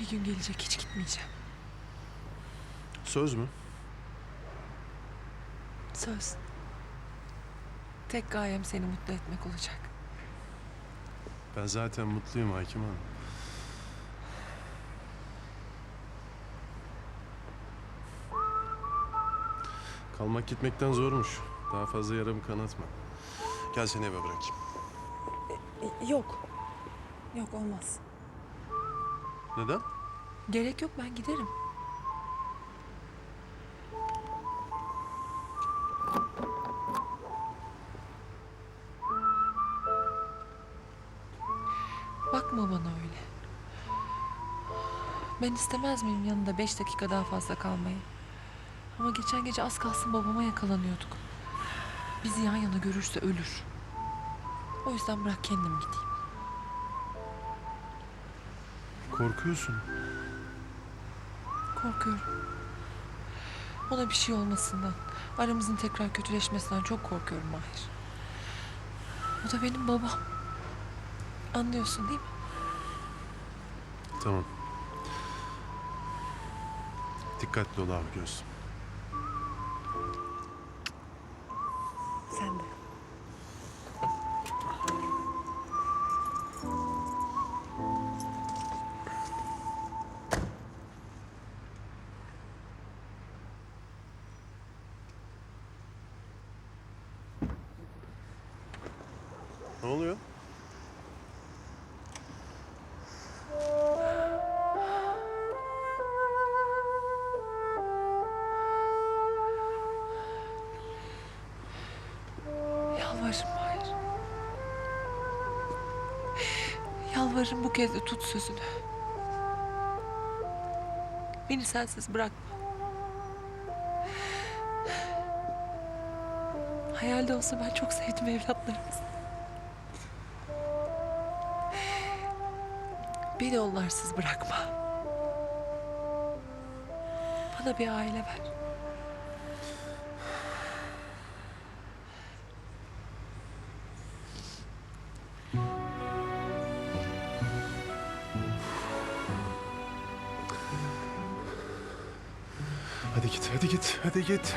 Bir gün gelecek hiç gitmeyeceğim. Söz mü? Söz. Tek gayem seni mutlu etmek olacak. Ben zaten mutluyum Hakim Hanım. Kalmak gitmekten zormuş. Daha fazla yaramı kanatma. Gel seni eve bırakayım. Yok. Yok olmaz. Neden? Gerek yok ben giderim. Bakma bana öyle. Ben istemez miyim yanında beş dakika daha fazla kalmayı? Ama geçen gece az kalsın babama yakalanıyorduk. Bizi yan yana görürse ölür. O yüzden bırak kendim gideyim. Korkuyorsun. Korkuyorum. Ona bir şey olmasından, aramızın tekrar kötüleşmesinden çok korkuyorum Mahir. O da benim babam. Anlıyorsun değil mi? Tamam. Dikkatli ol abi göz. Ne oluyor? Yalvarırım Mahir. Yalvarırım bu kez de tut sözünü. Beni sensiz bırakma. Hayalde olsa ben çok sevdim evlatlarımızı. Beni onlarsız bırakma. Bana bir aile ver. Hadi git, hadi git, hadi git.